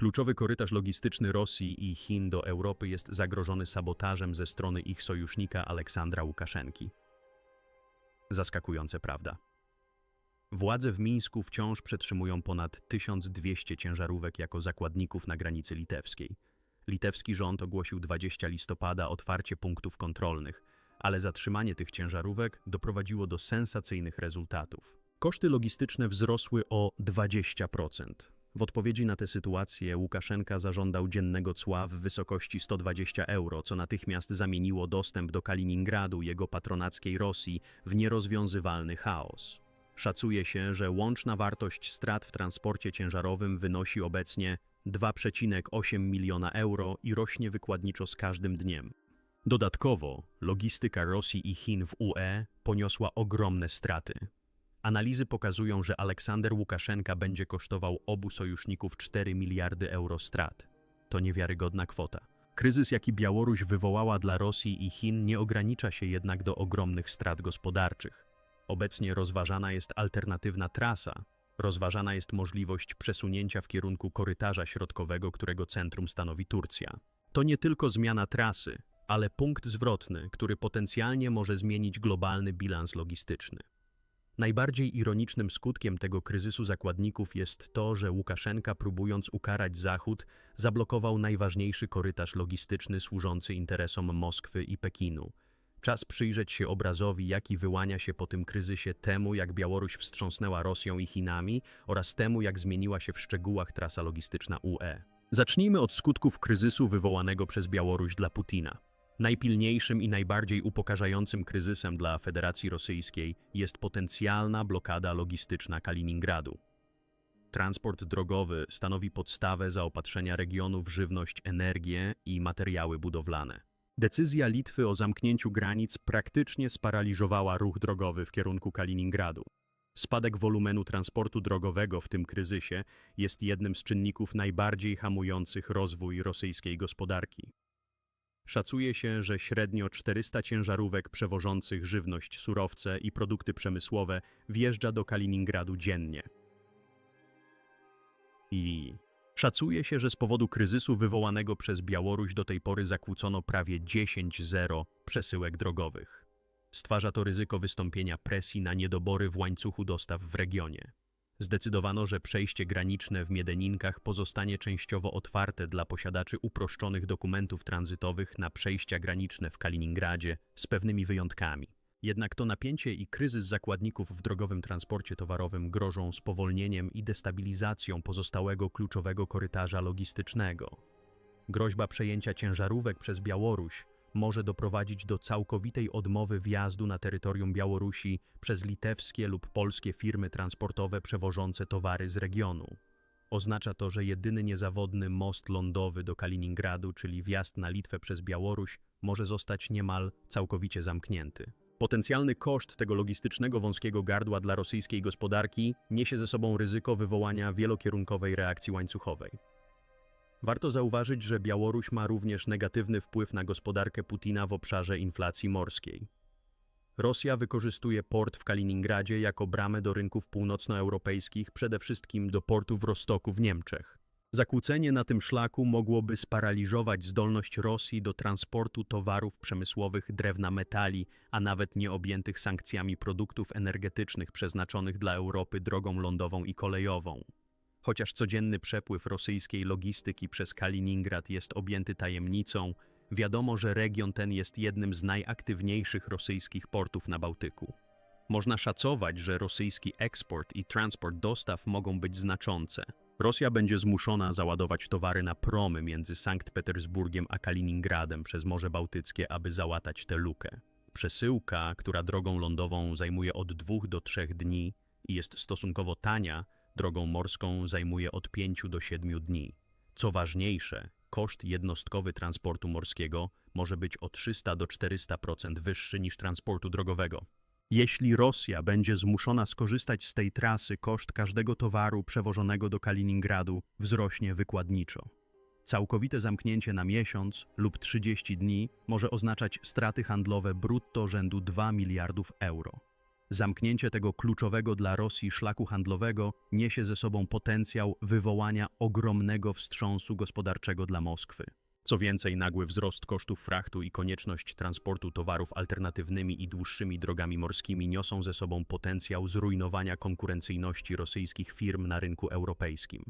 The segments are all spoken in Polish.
Kluczowy korytarz logistyczny Rosji i Chin do Europy jest zagrożony sabotażem ze strony ich sojusznika Aleksandra Łukaszenki. Zaskakujące, prawda? Władze w Mińsku wciąż przetrzymują ponad 1200 ciężarówek jako zakładników na granicy litewskiej. Litewski rząd ogłosił 20 listopada otwarcie punktów kontrolnych, ale zatrzymanie tych ciężarówek doprowadziło do sensacyjnych rezultatów. Koszty logistyczne wzrosły o 20%. W odpowiedzi na tę sytuację Łukaszenka zażądał dziennego cła w wysokości 120 euro, co natychmiast zamieniło dostęp do Kaliningradu, jego patronackiej Rosji, w nierozwiązywalny chaos. Szacuje się, że łączna wartość strat w transporcie ciężarowym wynosi obecnie 2,8 miliona euro i rośnie wykładniczo z każdym dniem. Dodatkowo, logistyka Rosji i Chin w UE poniosła ogromne straty. Analizy pokazują, że Aleksander Łukaszenka będzie kosztował obu sojuszników 4 miliardy euro strat. To niewiarygodna kwota. Kryzys, jaki Białoruś wywołała dla Rosji i Chin, nie ogranicza się jednak do ogromnych strat gospodarczych. Obecnie rozważana jest alternatywna trasa, rozważana jest możliwość przesunięcia w kierunku korytarza środkowego, którego centrum stanowi Turcja. To nie tylko zmiana trasy, ale punkt zwrotny, który potencjalnie może zmienić globalny bilans logistyczny. Najbardziej ironicznym skutkiem tego kryzysu zakładników jest to, że Łukaszenka, próbując ukarać Zachód, zablokował najważniejszy korytarz logistyczny służący interesom Moskwy i Pekinu. Czas przyjrzeć się obrazowi, jaki wyłania się po tym kryzysie temu, jak Białoruś wstrząsnęła Rosją i Chinami oraz temu, jak zmieniła się w szczegółach trasa logistyczna UE. Zacznijmy od skutków kryzysu wywołanego przez Białoruś dla Putina. Najpilniejszym i najbardziej upokarzającym kryzysem dla Federacji Rosyjskiej jest potencjalna blokada logistyczna Kaliningradu. Transport drogowy stanowi podstawę zaopatrzenia regionu w żywność, energię i materiały budowlane. Decyzja Litwy o zamknięciu granic praktycznie sparaliżowała ruch drogowy w kierunku Kaliningradu. Spadek wolumenu transportu drogowego w tym kryzysie jest jednym z czynników najbardziej hamujących rozwój rosyjskiej gospodarki. Szacuje się, że średnio 400 ciężarówek przewożących żywność, surowce i produkty przemysłowe wjeżdża do Kaliningradu dziennie. I szacuje się, że z powodu kryzysu wywołanego przez Białoruś do tej pory zakłócono prawie 10-0 przesyłek drogowych. Stwarza to ryzyko wystąpienia presji na niedobory w łańcuchu dostaw w regionie. Zdecydowano, że przejście graniczne w Miedeninkach pozostanie częściowo otwarte dla posiadaczy uproszczonych dokumentów tranzytowych na przejścia graniczne w Kaliningradzie z pewnymi wyjątkami. Jednak to napięcie i kryzys zakładników w drogowym transporcie towarowym grożą spowolnieniem i destabilizacją pozostałego kluczowego korytarza logistycznego. Groźba przejęcia ciężarówek przez Białoruś może doprowadzić do całkowitej odmowy wjazdu na terytorium Białorusi przez litewskie lub polskie firmy transportowe przewożące towary z regionu. Oznacza to, że jedyny niezawodny most lądowy do Kaliningradu, czyli wjazd na Litwę przez Białoruś, może zostać niemal całkowicie zamknięty. Potencjalny koszt tego logistycznego wąskiego gardła dla rosyjskiej gospodarki niesie ze sobą ryzyko wywołania wielokierunkowej reakcji łańcuchowej. Warto zauważyć, że Białoruś ma również negatywny wpływ na gospodarkę Putina w obszarze inflacji morskiej. Rosja wykorzystuje port w Kaliningradzie jako bramę do rynków północnoeuropejskich, przede wszystkim do portu w Rostoku w Niemczech. Zakłócenie na tym szlaku mogłoby sparaliżować zdolność Rosji do transportu towarów przemysłowych, drewna metali, a nawet nieobjętych sankcjami produktów energetycznych przeznaczonych dla Europy drogą lądową i kolejową. Chociaż codzienny przepływ rosyjskiej logistyki przez Kaliningrad jest objęty tajemnicą, wiadomo, że region ten jest jednym z najaktywniejszych rosyjskich portów na Bałtyku. Można szacować, że rosyjski eksport i transport dostaw mogą być znaczące. Rosja będzie zmuszona załadować towary na promy między Sankt Petersburgiem a Kaliningradem przez Morze Bałtyckie, aby załatać tę lukę. Przesyłka, która drogą lądową zajmuje od dwóch do trzech dni i jest stosunkowo tania, drogą morską zajmuje od 5 do 7 dni. Co ważniejsze, koszt jednostkowy transportu morskiego może być o 300 do 400% wyższy niż transportu drogowego. Jeśli Rosja będzie zmuszona skorzystać z tej trasy, koszt każdego towaru przewożonego do Kaliningradu wzrośnie wykładniczo. Całkowite zamknięcie na miesiąc lub 30 dni może oznaczać straty handlowe brutto rzędu 2 miliardów euro. Zamknięcie tego kluczowego dla Rosji szlaku handlowego niesie ze sobą potencjał wywołania ogromnego wstrząsu gospodarczego dla Moskwy. Co więcej, nagły wzrost kosztów frachtu i konieczność transportu towarów alternatywnymi i dłuższymi drogami morskimi niosą ze sobą potencjał zrujnowania konkurencyjności rosyjskich firm na rynku europejskim.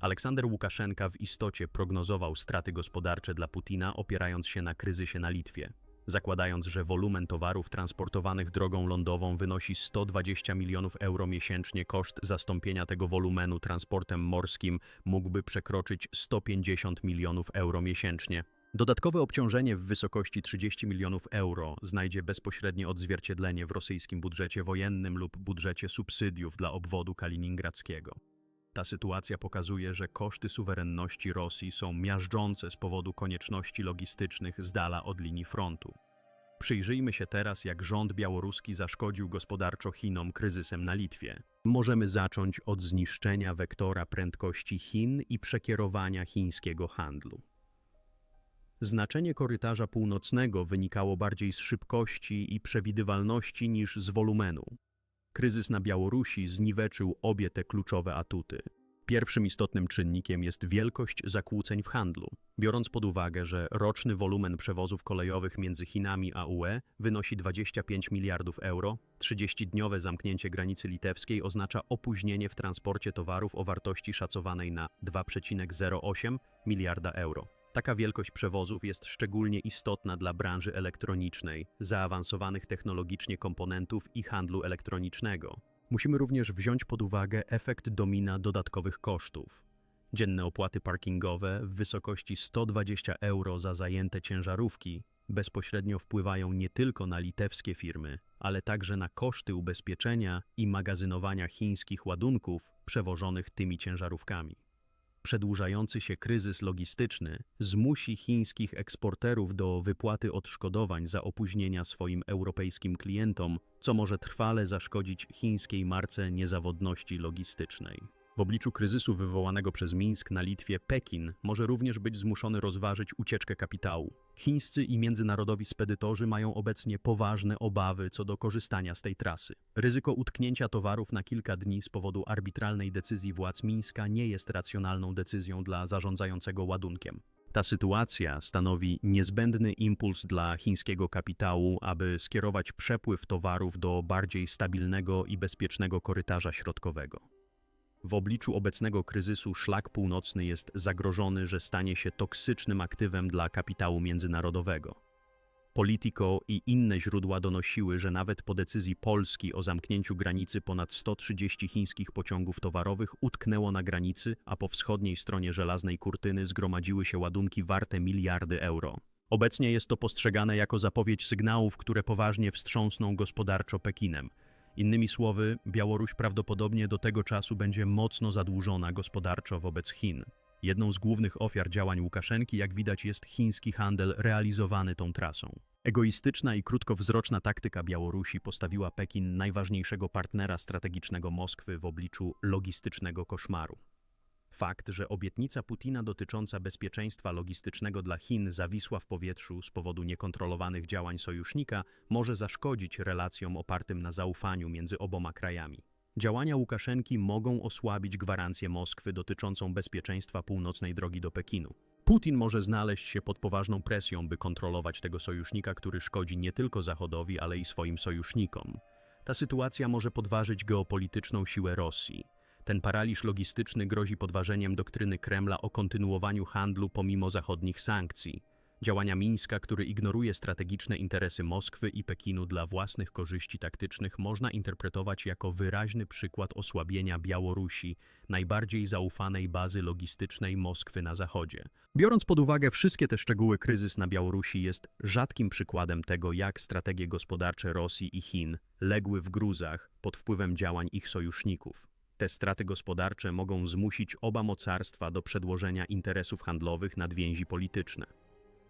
Aleksander Łukaszenka w istocie prognozował straty gospodarcze dla Putina, opierając się na kryzysie na Litwie, zakładając, że wolumen towarów transportowanych drogą lądową wynosi 120 milionów euro miesięcznie. Koszt zastąpienia tego wolumenu transportem morskim mógłby przekroczyć 150 milionów euro miesięcznie. Dodatkowe obciążenie w wysokości 30 milionów euro znajdzie bezpośrednie odzwierciedlenie w rosyjskim budżecie wojennym lub budżecie subsydiów dla obwodu kaliningradzkiego. Ta sytuacja pokazuje, że koszty suwerenności Rosji są miażdżące z powodu konieczności logistycznych z dala od linii frontu. Przyjrzyjmy się teraz, jak rząd białoruski zaszkodził gospodarczo Chinom kryzysem na Litwie. Możemy zacząć od zniszczenia wektora prędkości Chin i przekierowania chińskiego handlu. Znaczenie korytarza północnego wynikało bardziej z szybkości i przewidywalności niż z wolumenu. Kryzys na Białorusi zniweczył obie te kluczowe atuty. Pierwszym istotnym czynnikiem jest wielkość zakłóceń w handlu. Biorąc pod uwagę, że roczny wolumen przewozów kolejowych między Chinami a UE wynosi 25 miliardów euro, 30-dniowe zamknięcie granicy litewskiej oznacza opóźnienie w transporcie towarów o wartości szacowanej na 2,08 miliarda euro. Taka wielkość przewozów jest szczególnie istotna dla branży elektronicznej, zaawansowanych technologicznie komponentów i handlu elektronicznego. Musimy również wziąć pod uwagę efekt domina dodatkowych kosztów. Dzienne opłaty parkingowe w wysokości 120 euro za zajęte ciężarówki bezpośrednio wpływają nie tylko na litewskie firmy, ale także na koszty ubezpieczenia i magazynowania chińskich ładunków przewożonych tymi ciężarówkami. Przedłużający się kryzys logistyczny zmusi chińskich eksporterów do wypłaty odszkodowań za opóźnienia swoim europejskim klientom, co może trwale zaszkodzić chińskiej marce niezawodności logistycznej. W obliczu kryzysu wywołanego przez Mińsk na Litwie, Pekin może również być zmuszony rozważyć ucieczkę kapitału. Chińscy i międzynarodowi spedytorzy mają obecnie poważne obawy co do korzystania z tej trasy. Ryzyko utknięcia towarów na kilka dni z powodu arbitralnej decyzji władz Mińska nie jest racjonalną decyzją dla zarządzającego ładunkiem. Ta sytuacja stanowi niezbędny impuls dla chińskiego kapitału, aby skierować przepływ towarów do bardziej stabilnego i bezpiecznego korytarza środkowego. W obliczu obecnego kryzysu szlak północny jest zagrożony, że stanie się toksycznym aktywem dla kapitału międzynarodowego. Politico i inne źródła donosiły, że nawet po decyzji Polski o zamknięciu granicy ponad 130 chińskich pociągów towarowych utknęło na granicy, a po wschodniej stronie żelaznej kurtyny zgromadziły się ładunki warte miliardy euro. Obecnie jest to postrzegane jako zapowiedź sygnałów, które poważnie wstrząsną gospodarczo Pekinem – Innymi słowy, Białoruś prawdopodobnie do tego czasu będzie mocno zadłużona gospodarczo wobec Chin. Jedną z głównych ofiar działań Łukaszenki, jak widać, jest chiński handel realizowany tą trasą. Egoistyczna i krótkowzroczna taktyka Białorusi postawiła Pekin najważniejszego partnera strategicznego Moskwy w obliczu logistycznego koszmaru. Fakt, że obietnica Putina dotycząca bezpieczeństwa logistycznego dla Chin zawisła w powietrzu z powodu niekontrolowanych działań sojusznika, może zaszkodzić relacjom opartym na zaufaniu między oboma krajami. Działania Łukaszenki mogą osłabić gwarancję Moskwy dotyczącą bezpieczeństwa północnej drogi do Pekinu. Putin może znaleźć się pod poważną presją, by kontrolować tego sojusznika, który szkodzi nie tylko Zachodowi, ale i swoim sojusznikom. Ta sytuacja może podważyć geopolityczną siłę Rosji. Ten paraliż logistyczny grozi podważeniem doktryny Kremla o kontynuowaniu handlu pomimo zachodnich sankcji. Działania Mińska, który ignoruje strategiczne interesy Moskwy i Pekinu dla własnych korzyści taktycznych, można interpretować jako wyraźny przykład osłabienia Białorusi, najbardziej zaufanej bazy logistycznej Moskwy na Zachodzie. Biorąc pod uwagę wszystkie te szczegóły, kryzys na Białorusi jest rzadkim przykładem tego, jak strategie gospodarcze Rosji i Chin legły w gruzach pod wpływem działań ich sojuszników. Te straty gospodarcze mogą zmusić oba mocarstwa do przedłożenia interesów handlowych nad więzi polityczne.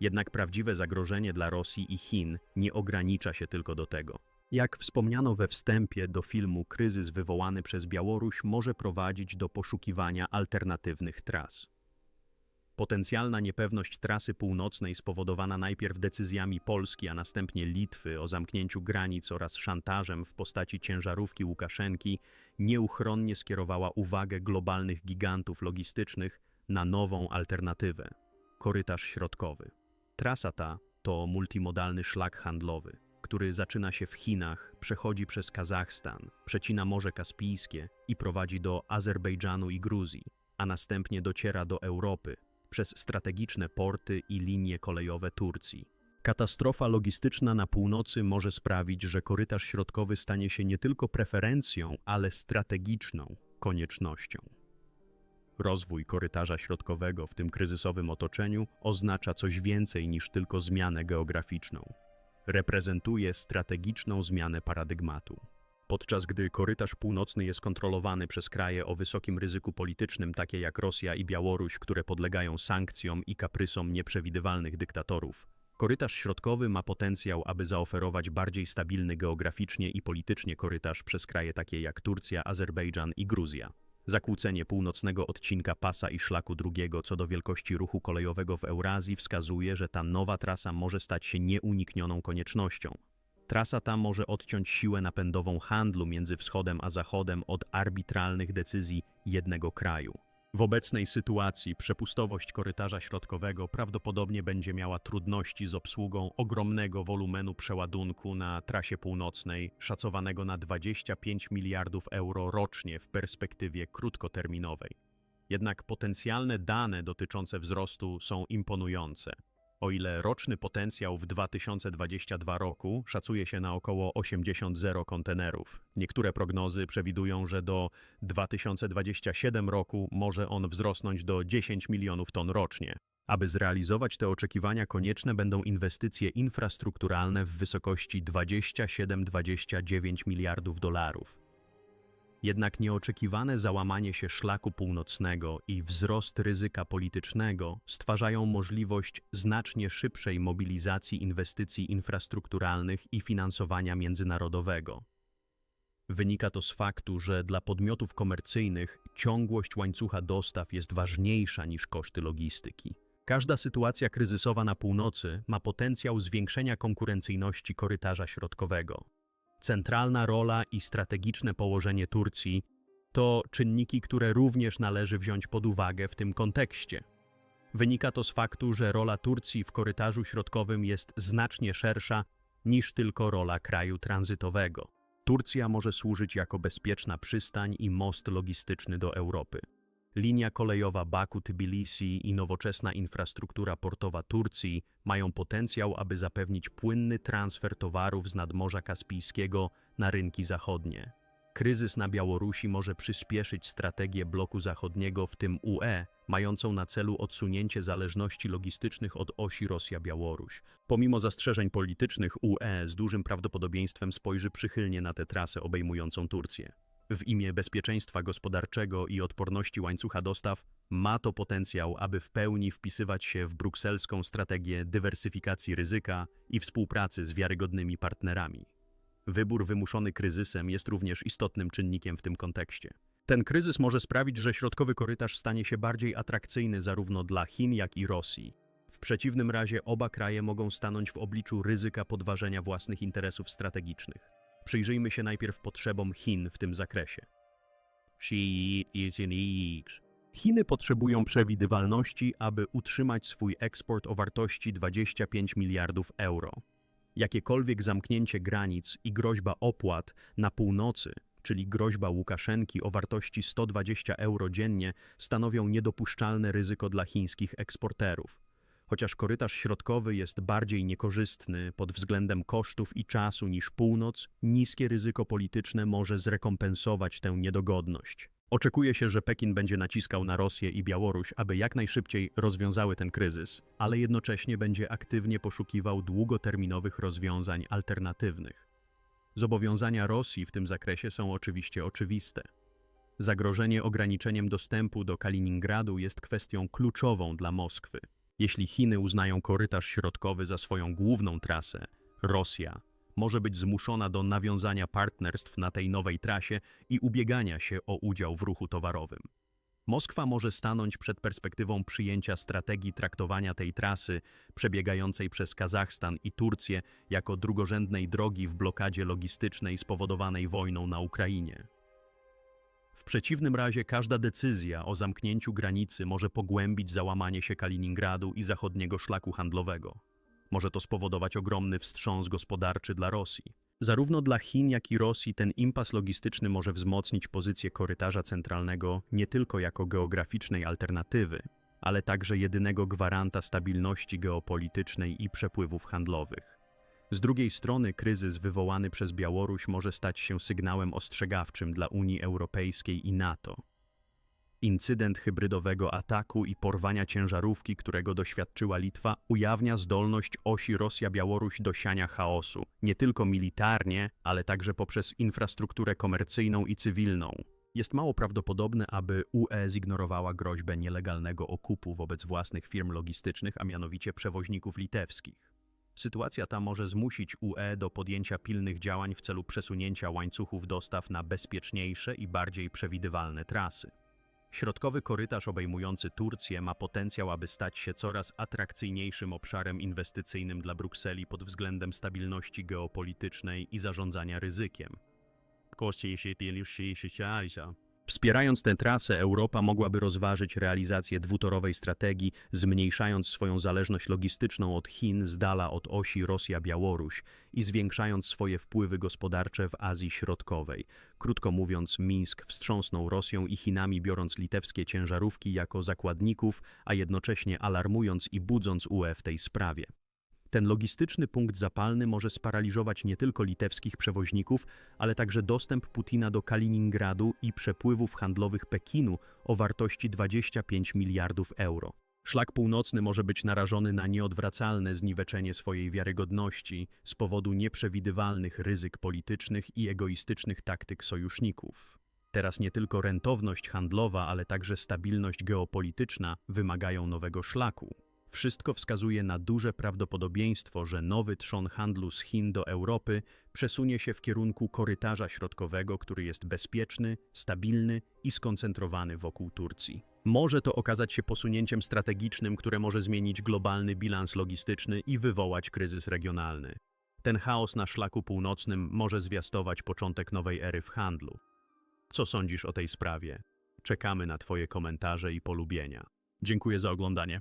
Jednak prawdziwe zagrożenie dla Rosji i Chin nie ogranicza się tylko do tego. Jak wspomniano we wstępie do filmu, kryzys wywołany przez Białoruś może prowadzić do poszukiwania alternatywnych tras. Potencjalna niepewność trasy północnej spowodowana najpierw decyzjami Polski, a następnie Litwy o zamknięciu granic oraz szantażem w postaci ciężarówki Łukaszenki nieuchronnie skierowała uwagę globalnych gigantów logistycznych na nową alternatywę korytarz środkowy. Trasa ta to multimodalny szlak handlowy, który zaczyna się w Chinach, przechodzi przez Kazachstan, przecina Morze Kaspijskie i prowadzi do Azerbejdżanu i Gruzji, a następnie dociera do Europy przez strategiczne porty i linie kolejowe Turcji. Katastrofa logistyczna na północy może sprawić, że korytarz środkowy stanie się nie tylko preferencją, ale strategiczną koniecznością. Rozwój korytarza środkowego w tym kryzysowym otoczeniu oznacza coś więcej niż tylko zmianę geograficzną. Reprezentuje strategiczną zmianę paradygmatu. Podczas gdy korytarz północny jest kontrolowany przez kraje o wysokim ryzyku politycznym, takie jak Rosja i Białoruś, które podlegają sankcjom i kaprysom nieprzewidywalnych dyktatorów, korytarz środkowy ma potencjał, aby zaoferować bardziej stabilny geograficznie i politycznie korytarz przez kraje takie jak Turcja, Azerbejdżan i Gruzja. Zakłócenie północnego odcinka pasa i szlaku drugiego co do wielkości ruchu kolejowego w Eurazji wskazuje, że ta nowa trasa może stać się nieuniknioną koniecznością. Trasa ta może odciąć siłę napędową handlu między wschodem a zachodem od arbitralnych decyzji jednego kraju. W obecnej sytuacji przepustowość korytarza środkowego prawdopodobnie będzie miała trudności z obsługą ogromnego wolumenu przeładunku na trasie północnej, szacowanego na 25 miliardów euro rocznie w perspektywie krótkoterminowej. Jednak potencjalne dane dotyczące wzrostu są imponujące. O ile roczny potencjał w 2022 roku szacuje się na około 80 zero kontenerów, niektóre prognozy przewidują, że do 2027 roku może on wzrosnąć do 10 milionów ton rocznie. Aby zrealizować te oczekiwania, konieczne będą inwestycje infrastrukturalne w wysokości 27-29 miliardów dolarów. Jednak nieoczekiwane załamanie się szlaku północnego i wzrost ryzyka politycznego stwarzają możliwość znacznie szybszej mobilizacji inwestycji infrastrukturalnych i finansowania międzynarodowego. Wynika to z faktu, że dla podmiotów komercyjnych ciągłość łańcucha dostaw jest ważniejsza niż koszty logistyki. Każda sytuacja kryzysowa na północy ma potencjał zwiększenia konkurencyjności korytarza środkowego. Centralna rola i strategiczne położenie Turcji to czynniki, które również należy wziąć pod uwagę w tym kontekście. Wynika to z faktu, że rola Turcji w korytarzu środkowym jest znacznie szersza niż tylko rola kraju tranzytowego. Turcja może służyć jako bezpieczna przystań i most logistyczny do Europy. Linia kolejowa Baku-Tbilisi i nowoczesna infrastruktura portowa Turcji mają potencjał, aby zapewnić płynny transfer towarów z nadmorza Kaspijskiego na rynki zachodnie. Kryzys na Białorusi może przyspieszyć strategię bloku zachodniego, w tym UE, mającą na celu odsunięcie zależności logistycznych od osi Rosja-Białoruś. Pomimo zastrzeżeń politycznych, UE z dużym prawdopodobieństwem spojrzy przychylnie na tę trasę obejmującą Turcję w imię bezpieczeństwa gospodarczego i odporności łańcucha dostaw, ma to potencjał, aby w pełni wpisywać się w brukselską strategię dywersyfikacji ryzyka i współpracy z wiarygodnymi partnerami. Wybór wymuszony kryzysem jest również istotnym czynnikiem w tym kontekście. Ten kryzys może sprawić, że środkowy korytarz stanie się bardziej atrakcyjny zarówno dla Chin, jak i Rosji. W przeciwnym razie oba kraje mogą stanąć w obliczu ryzyka podważenia własnych interesów strategicznych. Przyjrzyjmy się najpierw potrzebom Chin w tym zakresie. Chiny potrzebują przewidywalności, aby utrzymać swój eksport o wartości 25 miliardów euro. Jakiekolwiek zamknięcie granic i groźba opłat na północy, czyli groźba Łukaszenki o wartości 120 euro dziennie, stanowią niedopuszczalne ryzyko dla chińskich eksporterów. Chociaż korytarz środkowy jest bardziej niekorzystny pod względem kosztów i czasu niż północ, niskie ryzyko polityczne może zrekompensować tę niedogodność. Oczekuje się, że Pekin będzie naciskał na Rosję i Białoruś, aby jak najszybciej rozwiązały ten kryzys, ale jednocześnie będzie aktywnie poszukiwał długoterminowych rozwiązań alternatywnych. Zobowiązania Rosji w tym zakresie są oczywiście oczywiste. Zagrożenie ograniczeniem dostępu do Kaliningradu jest kwestią kluczową dla Moskwy. Jeśli Chiny uznają korytarz środkowy za swoją główną trasę, Rosja może być zmuszona do nawiązania partnerstw na tej nowej trasie i ubiegania się o udział w ruchu towarowym. Moskwa może stanąć przed perspektywą przyjęcia strategii traktowania tej trasy przebiegającej przez Kazachstan i Turcję jako drugorzędnej drogi w blokadzie logistycznej spowodowanej wojną na Ukrainie. W przeciwnym razie każda decyzja o zamknięciu granicy może pogłębić załamanie się Kaliningradu i zachodniego szlaku handlowego. Może to spowodować ogromny wstrząs gospodarczy dla Rosji. Zarówno dla Chin, jak i Rosji ten impas logistyczny może wzmocnić pozycję korytarza centralnego nie tylko jako geograficznej alternatywy, ale także jedynego gwaranta stabilności geopolitycznej i przepływów handlowych. Z drugiej strony kryzys wywołany przez Białoruś może stać się sygnałem ostrzegawczym dla Unii Europejskiej i NATO. Incydent hybrydowego ataku i porwania ciężarówki, którego doświadczyła Litwa, ujawnia zdolność osi Rosja-Białoruś do siania chaosu, nie tylko militarnie, ale także poprzez infrastrukturę komercyjną i cywilną. Jest mało prawdopodobne, aby UE zignorowała groźbę nielegalnego okupu wobec własnych firm logistycznych, a mianowicie przewoźników litewskich. Sytuacja ta może zmusić UE do podjęcia pilnych działań w celu przesunięcia łańcuchów dostaw na bezpieczniejsze i bardziej przewidywalne trasy. Środkowy korytarz obejmujący Turcję ma potencjał, aby stać się coraz atrakcyjniejszym obszarem inwestycyjnym dla Brukseli pod względem stabilności geopolitycznej i zarządzania ryzykiem. Wspierając tę trasę, Europa mogłaby rozważyć realizację dwutorowej strategii, zmniejszając swoją zależność logistyczną od Chin z dala od osi Rosja-Białoruś i zwiększając swoje wpływy gospodarcze w Azji Środkowej. Krótko mówiąc, Mińsk wstrząsnął Rosją i Chinami, biorąc litewskie ciężarówki jako zakładników, a jednocześnie alarmując i budząc UE w tej sprawie. Ten logistyczny punkt zapalny może sparaliżować nie tylko litewskich przewoźników, ale także dostęp Putina do Kaliningradu i przepływów handlowych Pekinu o wartości 25 miliardów euro. Szlak północny może być narażony na nieodwracalne zniweczenie swojej wiarygodności z powodu nieprzewidywalnych ryzyk politycznych i egoistycznych taktyk sojuszników. Teraz nie tylko rentowność handlowa, ale także stabilność geopolityczna wymagają nowego szlaku. Wszystko wskazuje na duże prawdopodobieństwo, że nowy trzon handlu z Chin do Europy przesunie się w kierunku korytarza środkowego, który jest bezpieczny, stabilny i skoncentrowany wokół Turcji. Może to okazać się posunięciem strategicznym, które może zmienić globalny bilans logistyczny i wywołać kryzys regionalny. Ten chaos na szlaku północnym może zwiastować początek nowej ery w handlu. Co sądzisz o tej sprawie? Czekamy na Twoje komentarze i polubienia. Dziękuję za oglądanie.